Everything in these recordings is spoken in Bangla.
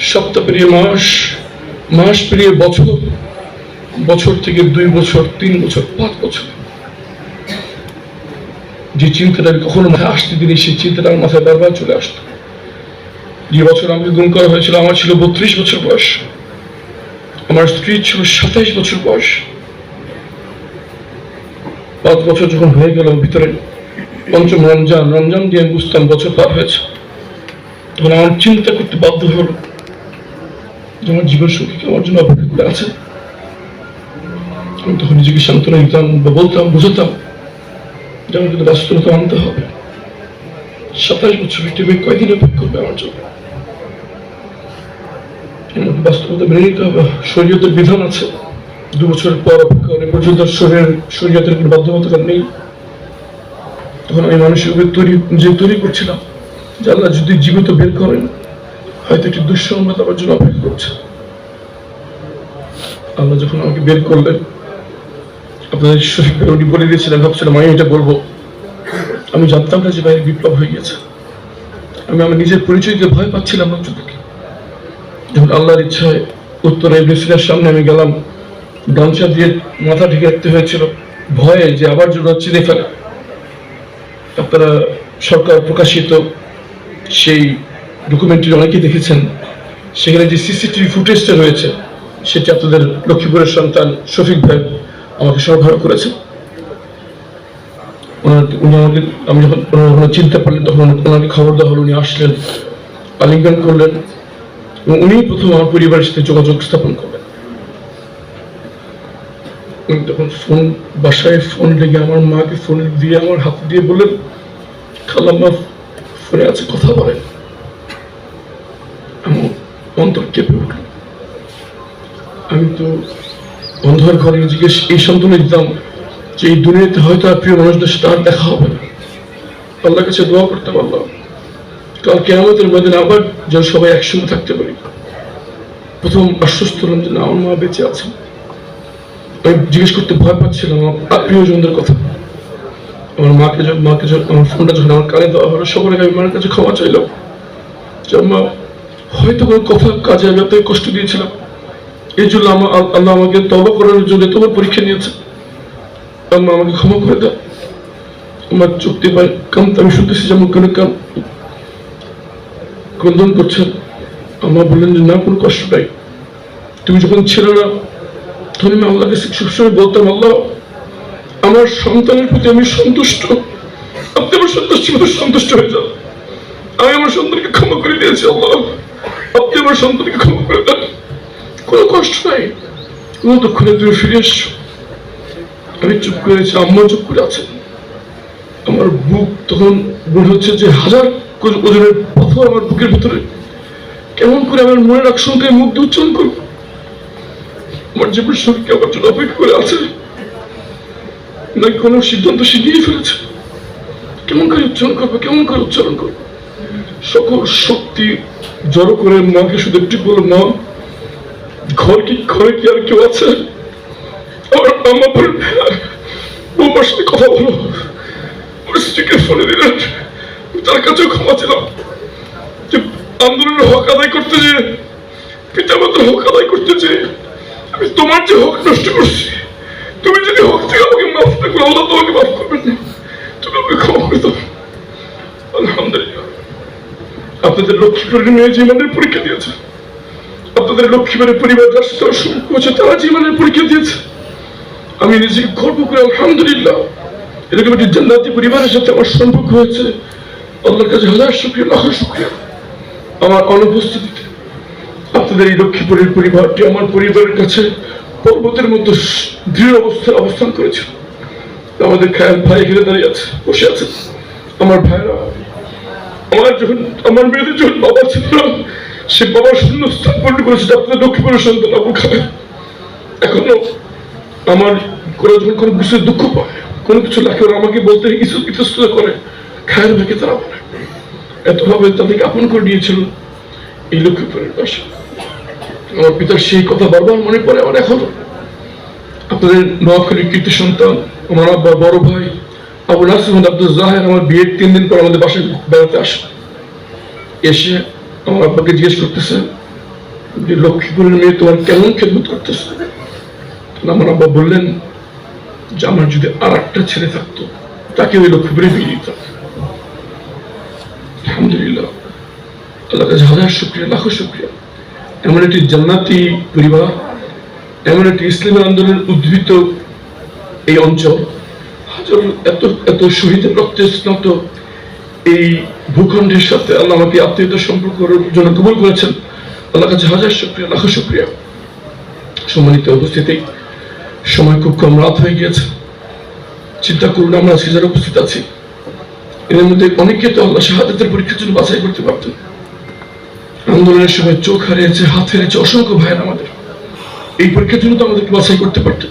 সপ্তাহ মাস মাস পেরিয়ে বছর বছর থেকে দুই বছর, তিন বছর, পাঁচ বছর। যে চিন্তাটা কখনো মাথায় আসতে দিনই সেই চিন্তাটা আমার মাথায় বারবার চলে আসতো। যে বছর আমাকে গুম করা হয়েছিল, আমার ছিল বত্রিশ বছর বয়স। আমার স্ত্রী ছিল সাতাইশ বছর বয়স। পাঁচ বছর যখন হয়ে গেল ভিতরে পঞ্চম রমজান রমজান দিয়ে বুঝতাম বছর পার হয়েছে। তখন আমার চিন্তা করতে বাধ্য হলো। যে আমার জীবন কি আমার জন্য অপেক্ষা করে আছে। আমি তখন নিজেকে সান্ত্বনা দিতাম বা বলতাম, বুঝাতাম যে আমার কিন্তু বাস্তবতা আনতে হবে। সাতাশ বছর একটি মেয়ে কয়দিন অপেক্ষা করবে আমার জন্য? আমাকে বাস্তবতা মেনে নিতে হবে। শরীয়তের বিধান আছে। দু বছরের পর অপেক্ষা অনেক পর্যন্ত শরীরের, শরীয়তের কোনো বাধ্যবাধকতা নেই। তখন আমি মানসিকভাবে তৈরি যে তৈরি করছিলাম যে আল্লাহ যদি জীবিত বের করেন হয়তো একটি দুঃসংবাদ আমার জন্য অপেক্ষা করছে। আল্লাহ যখন আমাকে বের করলেন, আপনাদের উনি বলে দিয়েছিলেন ভাবছিলাম, আমি এটা বলব। আমি জানতাম না যে ভাই বিপ্লব হয়ে গেছে। আমি আমার নিজের পরিচয় দিয়ে ভয় পাচ্ছিলাম না থেকে যখন আল্লাহর ইচ্ছায় উত্তরে ইবলিসের সামনে আমি গেলাম গামছা দিয়ে মাথা ঢেকে রাখতে হয়েছিল, ভয়ে যে আবার জোড়া চিনে ফেলে। আপনারা সরকার প্রকাশিত সেই ডকুমেন্টারি অনেকেই দেখেছেন। সেখানে যে সিসিটিভি ফুটেজটা রয়েছে, সেটি আপনাদের লক্ষ্মীপুরের সন্তান শফিক ভাই আমাকে সরবরাহ করেছে ওনার, উনি আমাকে, আমি যখন ওনার চিনতে পারলেন, তখন ওনাকে খবর দেওয়া হলো, উনি আসলেন, আলিঙ্গন করলেন, এবং উনি প্রথম আমার পরিবারের সাথে যোগাযোগ স্থাপন করলেন। উনি তখন ফোন, বাসায় ফোন লেগে আমার মাকে ফোন দিয়ে, আমার হাত দিয়ে বললেন, খালাম্মা ফোনে আছে, কথা বলেন। অন্তর কেঁপে উঠল। আমি তো অন্ধকার ঘরে নিজেকে এই সন্তানে দিতাম যে এই দুনিয়াতে হয়তো আর প্রিয় মানুষদের সাথে আর দেখা হবে না। আল্লাহর কাছে দোয়া করতে পারলাম কাল কেয়ামতের ময়দানে আবার যেন সবাই একসঙ্গে থাকতে পারি। প্রথম আশ্বস্ত হলাম যে না আমার মা বেঁচে আছে আমি জিজ্ঞেস করতে ভয় পাচ্ছিলাম আমার প্রিয়জনদের কথা। আমার মাকে মাকে যখন আমার ফোনটা যখন আমার কানে দেওয়া হলো আগে আমি মায়ের কাছে ক্ষমা চাইলাম। যে মা হয়তো কোনো কথা কাজে আমি আপনাকে কষ্ট দিয়েছিলাম। এই জন্য আমার আল্লাহ আমাকে তবা করার জন্য তোমার পরীক্ষা নিয়েছে। আল্লাহ আমাকে ক্ষমা করে দাও। আমার চোখ দিয়ে পায় কামতে আমি শুনতেছি যেমন কোনো কাম ক্রন্দন করছেন আমার বললেন যে, না, কোনো কষ্ট নাই। তুমি যখন ছিল না, তখন আমি আল্লাহকে সবসময় বলতাম, আল্লাহ, আমার সন্তানের প্রতি আমি সন্তুষ্ট। আপনি আমার সন্তুষ্ট সন্তুষ্ট হয়ে যান। আমি আমার সন্তানকে ক্ষমা করে দিয়েছি, আল্লাহ। আমার সন্তানকে ক্ষমা করে কোনো কষ্ট নাই। কোনো তুমি ফিরে এসছো আমি চুপ করেছি আম্মা চুপ করে আছেন। আমার বুক তখন মনে হচ্ছে যে হাজার ওজনের পাথর আমার বুকের ভিতরে। কেমন করে আমার মনের আকশঙ্কায় মুখ উচ্চারণ করব? আমার জীবন শরীরকে আমার জন্য অপেক্ষা করে আছে? নাকি কোনো সিদ্ধান্ত সে নিয়ে ফেলেছে? কেমন করে উচ্চারণ করব, কেমন করে উচ্চারণ করব? সকল শক্তি জড়ো করে মাকে শুধু একটু বলে মা ঘর কি ঘরে কি আর কেউ আছে? আমার সাথে কথা বলো। স্ত্রীকে ফোনে দিলেন তার কাছেও ক্ষমা ছিলাম যে আন্দোলনের হক আদায় করতে যে পিতা মাতার হক আদায় করতে যে আমি তোমার যে হক নষ্ট করছি, তুমি যদি হক থেকে আমাকে মাফ না করো, আল্লাহ তোমাকে মাফ করবেন। না তুমি আমাকে ক্ষমা করে দাও আলহামদুলিল্লাহ আপনাদের লক্ষ্মীপুরের মেয়ে জীবনের পরীক্ষা দিয়েছে। আপনাদের লক্ষ্মীপুরের পরিবার যার সাথে সম্পর্ক তারা জীবনের পরীক্ষা দিয়েছে। আমি নিজেকে গর্ব করে আলহামদুলিল্লাহ, এরকম একটি জান্নাতি পরিবারের সাথে আমার সম্পর্ক হয়েছে। আল্লাহর কাছে হাজার শুক্রিয়া, লাখ শুক্রিয়া। আমার অনুপস্থিতিতে আপনাদের এই লক্ষ্মীপুরের পরিবারটি আমার পরিবারের কাছে পর্বতের মতো দৃঢ় অবস্থায় অবস্থান করেছিল। আমাদের খায়াল ভাই এখানে দাঁড়িয়ে আছে, বসে আছে। আমার ভাইরা আমার যখন আমার মেয়েদের যখন বাবা ছিল, সে বাবার শূন্য স্থান পূর্ণ করেছে আপনাদের লক্ষ্মীপুরের সন্তান খায় এখনও আমার কোনো যখন কোনো কিছু দুঃখ পায়, কোনো কিছু লাগে ওরা আমাকে বলতে কিছু ইতস্তত করে, খায়ের ভাইকে তারা বলে। এতভাবে তাদেরকে আপন করে নিয়েছিল এই লক্ষ্মীপুরের পাশে আমার পিতার সেই কথা বারবার মনে পড়ে, আমার এখনও। আপনাদের নোয়াখালীর কীর্তি সন্তান আমার আব্বা বড় ভাই আবু নাসির আব্দুল জাহের আমার বিয়ের তিন দিন পর আমাদের বাসায় বেড়াতে আসে। এসে আমার আব্বাকে জিজ্ঞেস করতেছে যে, লক্ষ্মীপুরের মেয়ে তোমার কেমন খেদমত করতেছে? আমার আব্বা বললেন, যে আমার যদি আর একটা ছেলে থাকতো, তাকে ওই লক্ষ্মীপুরে বিয়ে দিতাম আলহামদুলিল্লাহ আল্লাহ কাছে হাজার শুক্রিয়া, লাখো শুক্রিয়া। এমন একটি জান্নাতি পরিবার, এমন একটি ইসলামী আন্দোলনের উদ্ভূত এই অঞ্চল হাজার এত এত শহীদের রক্তে এই ভূখণ্ডের সাথে আল্লাহ আমাকে আত্মীয়তা সম্পর্ক জন্য কবুল করেছেন। আল্লাহ কাছে হাজার শুক্রিয়া, লাখো শুক্রিয়া। সম্মানিত উপস্থিতি, সময় খুব কম, রাত হয়ে গিয়েছে। চিন্তা করুন, আমরা আজকে যারা উপস্থিত আছি এর মধ্যে অনেকে তো আল্লাহ শাহাদাতের পরীক্ষার জন্য বাছাই করতে পারতেন আন্দোলনের সময় চোখ হারিয়েছে, হাত হারিয়েছে অসংখ্য ভাইয়ের আমাদের। এই পরীক্ষার জন্য তো আমাদেরকে বাছাই করতে পারতেন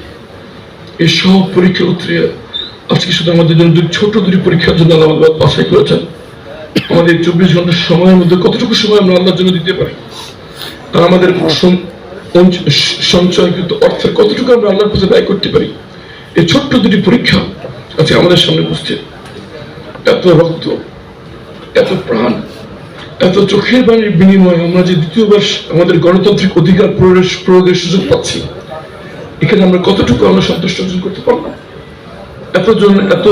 এই সব পরীক্ষা উত্তরে আজকে শুধু আমাদের জন্য দুই ছোট দুটি পরীক্ষার জন্য আল্লাহ আমাদের বাছাই করেছেন আমাদের চব্বিশ ঘণ্টার সময়ের মধ্যে কতটুকু সময় আমরা আল্লাহর জন্য দিতে পারি? আর আমাদের সঞ্চয়কৃত অর্থের কতটুকু আমরা আল্লাহর কাছে ব্যয় করতে পারি? এই ছোট্ট দুটি পরীক্ষা আজকে আমাদের সামনে উপস্থিত। এত রক্ত, এত প্রাণ, এত চোখের বাণীর বিনিময়ে আমরা যে দ্বিতীয়বার আমাদের গণতান্ত্রিক অধিকার প্রয়োগের সুযোগ পাচ্ছি, এখানে আমরা কতটুকু আমরা সন্তুষ্ট অর্জন করতে পারলাম? এতজন এত